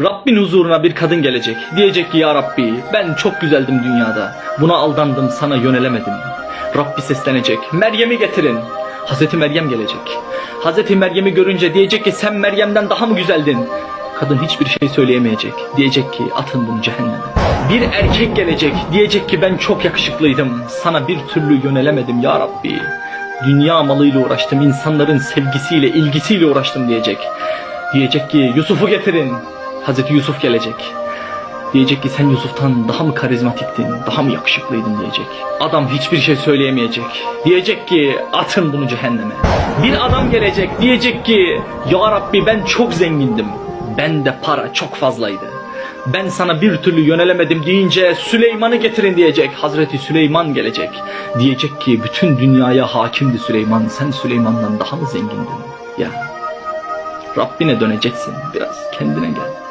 Rabbin huzuruna bir kadın gelecek. Diyecek ki ya Rabbi ben çok güzeldim dünyada. Buna aldandım sana yönelemedim. Rabbi seslenecek. Meryem'i getirin. Hazreti Meryem gelecek. Hazreti Meryem'i görünce diyecek ki sen Meryem'den daha mı güzeldin? Kadın hiçbir şey söyleyemeyecek. Diyecek ki atın bunu cehenneme. Bir erkek gelecek. Diyecek ki ben çok yakışıklıydım. Sana bir türlü yönelemedim ya Rabbi. Dünya malıyla uğraştım. insanların sevgisiyle, ilgisiyle uğraştım diyecek. Diyecek ki Yusuf'u getirin. Hazreti Yusuf gelecek. Diyecek ki sen Yusuf'tan daha mı karizmatiktin, daha mı yakışıklıydın diyecek. Adam hiçbir şey söyleyemeyecek. Diyecek ki atın bunu cehenneme. Bir adam gelecek diyecek ki ya Rabbi ben çok zengindim. Ben de para çok fazlaydı. Ben sana bir türlü yönelemedim deyince Süleyman'ı getirin diyecek. Hazreti Süleyman gelecek. Diyecek ki bütün dünyaya hakimdi Süleyman. Sen Süleyman'dan daha mı zengindin? Ya Rabbine döneceksin. Biraz kendine gel.